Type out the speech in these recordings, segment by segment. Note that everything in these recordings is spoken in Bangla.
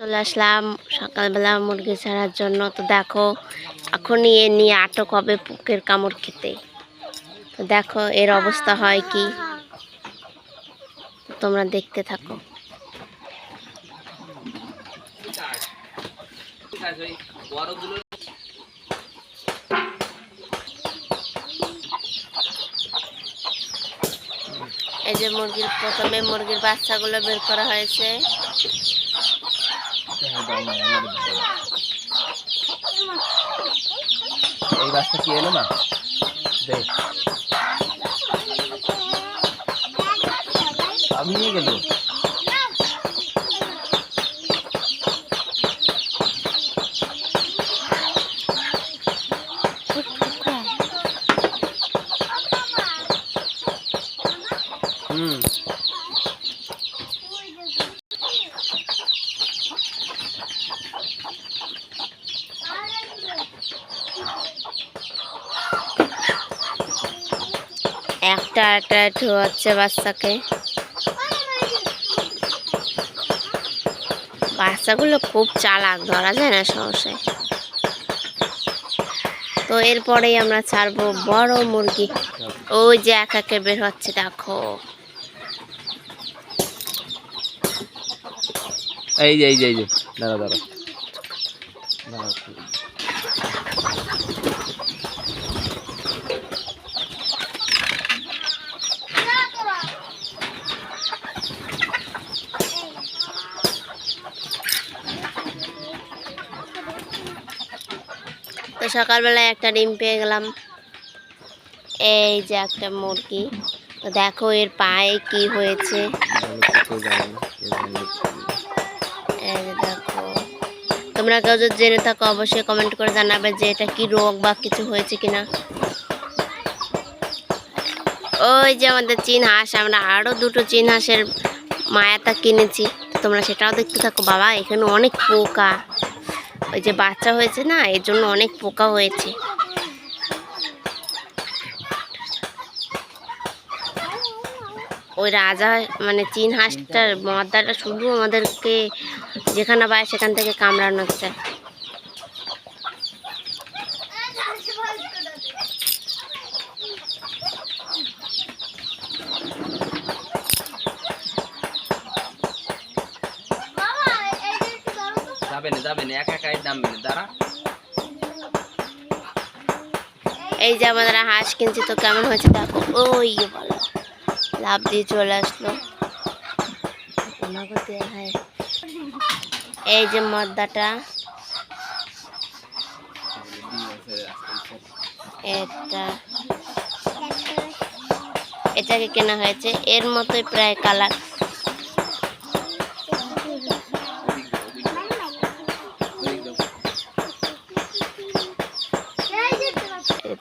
চলে আসলাম সকালবেলা মুরগি ছাড়ার জন্য। তো দেখো এখন এ নিয়ে আটক হবে পুকের কামড় খেতে। তো দেখো, এর অবস্থা হয় কি? তোমরা দেখতে থাকো। এই যে মুরগির প্রথমে মুরগির বাচ্চাগুলো বের করা হয়েছে। এই বাসটা কি এলো না দেখ আমি নিয়ে গেল একটা একটা ধোয়াচ্ছে বাচ্চাকে। বাচ্চাগুলো খুব চালাক, ধরা যায় না সহসায় তো এরপরেই আমরা ছাড়বো বড় মুরগি। ওই যে এক একে বের হচ্ছে, দেখো। এই যে এই যে এই যে দাঁড়া দাঁড়া তো সকালবেলায় একটা ডিম পেয়ে গেলাম। এই যে একটা মুরগি। তো দেখো এর পায়ে কি হয়েছে। দেখো। তোমরা কেউ যদি জেনে থাকো, অবশ্যই কমেন্ট করে জানাবে যে এটা কি রোগ বা কিছু হয়েছে কিনা। ওই যে আমাদের চীন হাঁস, আমরা আরও দুটো চীন হাঁসের মায়াতা কিনেছি। তোমরা সেটাও দেখতে থাকো। বাবা, এখানে অনেক পোকা। ওই যে বাচ্চা হয়েছে না, এর জন্য অনেক পোকা হয়েছে। ওই রাজা মানে চীন হাঁসটার মদ্দাটা শুধু আমাদেরকে যেখানে পায় সেখান থেকে কামড়ানো হচ্ছে। এই যে আমাদের হাঁস কিনছি, তো কেমন হয়েছে দেখো। ওই বলো লাভ দিয়ে চলে আসলো। এই যে মদ্দাটা। এটা। এটাকে কেনা হয়েছে। এর মতোই প্রায় কালার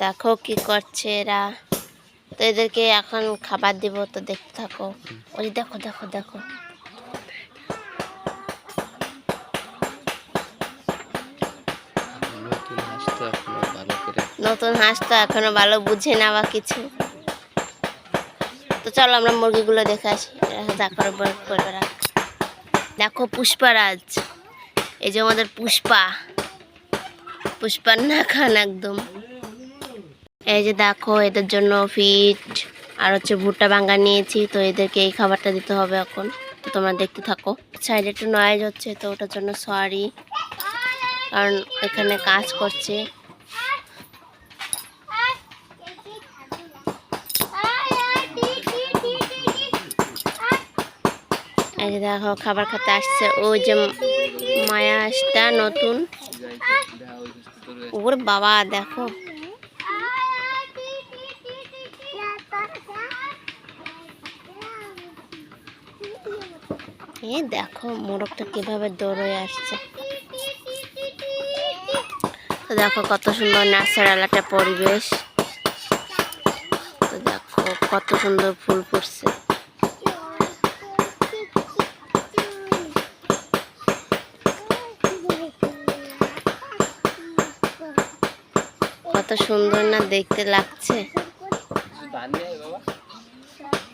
দেখো কি করছে এরা। তো এদেরকে এখন খাবার দিব তো দেখতে থাকো। ওই দেখো দেখো দেখো। নতুন হাঁস তো এখনও ভালো বুঝে না বা কিছু। তো চলো আমরা মুরগিগুলো দেখে আসি। করে রাখ দেখো পুষ্পারাজ এই যে আমাদের পুষ্পা। পুষ্পার না খান একদম। এই যে দেখো, এদের জন্য ফিট আর হচ্ছে ভুট্টা ভাঙ্গা নিয়েছি, তো এদেরকে এই খাবারটা দিতে হবে এখন। তো তোমরা দেখতে থাকো। সাইডে একটু নয়েজ হচ্ছে, তো ওটার জন্য সরি কারণ এখানে কাজ করছে। এই যে দেখো, খাবার খেতে আসছে। ওই যে মায়া হাঁসটা নতুন। ওর বাবা, দেখো। এ দেখো মোরগটা কীভাবে দৌড়ে আসছে। তো দেখো কত সুন্দর ন্যাচারাল একটা পরিবেশ। তো দেখো কত সুন্দর ফুল ফুটছে। কত সুন্দর না দেখতে লাগছে।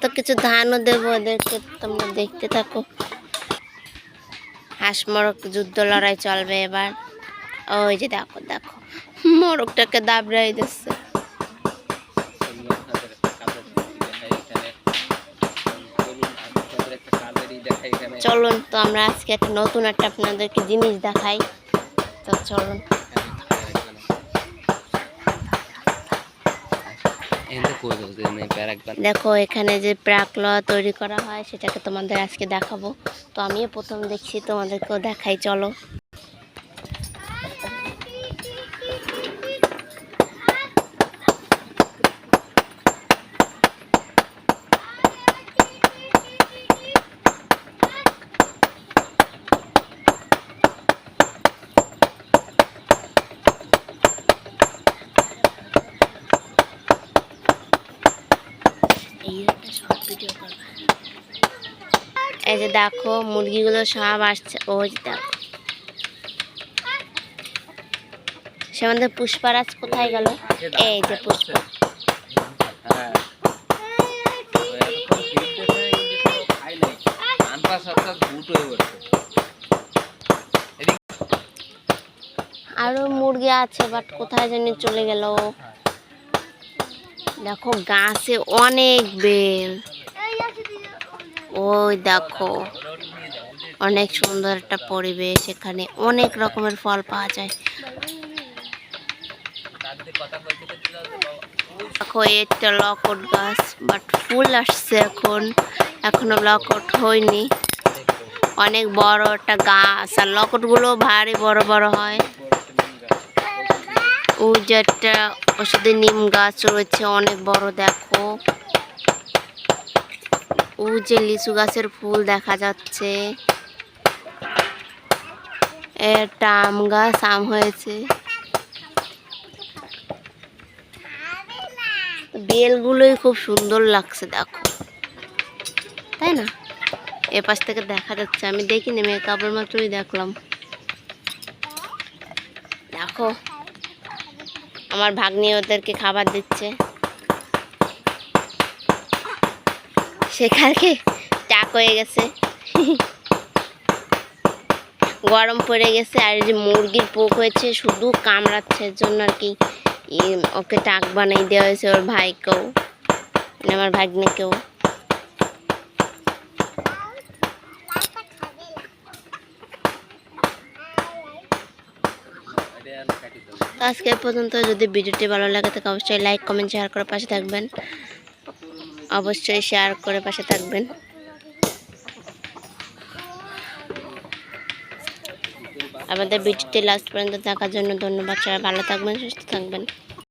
তো কিছু ধানও দেবো ওদেরকে তোমরা দেখতে থাকো। হাঁস মোরগ যুদ্ধ লড়াই চলবে এবার। ওই যে দেখো দেখো, মোরগটাকে দাবড়াই দিচ্ছে। চলুন তো, আমরা আজকে একটা নতুন একটা আপনাদেরকে জিনিস দেখাই। তো চলুন। দেখো, এখানে যে প্রাকল তৈরি করা হয়, সেটাকে তোমাদের আজকে দেখাবো। তো আমিও প্রথম দেখছি, তোমাদেরকেও দেখাই, চলো। এই যে দেখো, মুরগিগুলো সব আসছে। ওই দেখো। সে আমাদের পুষ্পারাজ কোথায় গেল? এই যে পুষ্প। আরও মুরগি আছে বাট কোথায় যেন চলে গেল। দেখো, গাছে অনেক বেল। ওই দেখো, অনেক সুন্দর একটা পরিবেশ এখানে, অনেক রকমের ফল পাওয়া যায়। দেখো এটা লকট গাছ বাট ফুল আসছে এখন, এখনও লকট হয়নি। অনেক বড় একটা গাছ, আর লকটগুলো ভারী বড় বড় হয়। ওই যে একটা ওষুধের নিম গাছ রয়েছে, অনেক বড়, দেখো। ওই যে লিচু গাছের ফুল দেখা যাচ্ছে। একটা আম গাছ, আম হয়েছে। বেলগুলোই খুব সুন্দর লাগছে, দেখো। তাই না? এ পাশ থেকে দেখা যাচ্ছে, আমি দেখিনি কেবল মাত্রই দেখলাম। দেখো, আমার ভাগ্নি ওদেরকে খাবার দিচ্ছে। সেখানে টাক হয়ে গেছে। গরম পড়ে গেছে আর যে মুরগির পোক হয়েছে, শুধু কামড়াচ্ছে জন্য আর কি। ওকে টাক বানাই দেওয়া হয়েছে ওর ভাইকেও, আমার ভাগ্নিকেও। আজকে পর্যন্ত, যদি ভিডিওটি ভালো লাগে তাহলে অবশ্যই লাইক কমেন্ট শেয়ার করে পাশে থাকবেন। অবশ্যই শেয়ার করে পাশে থাকবেন। আমাদের ভিডিওটি লাস্ট পর্যন্ত থাকার জন্য ধন্যবাদ। সবাই ভালো থাকবেন, সুস্থ থাকবেন।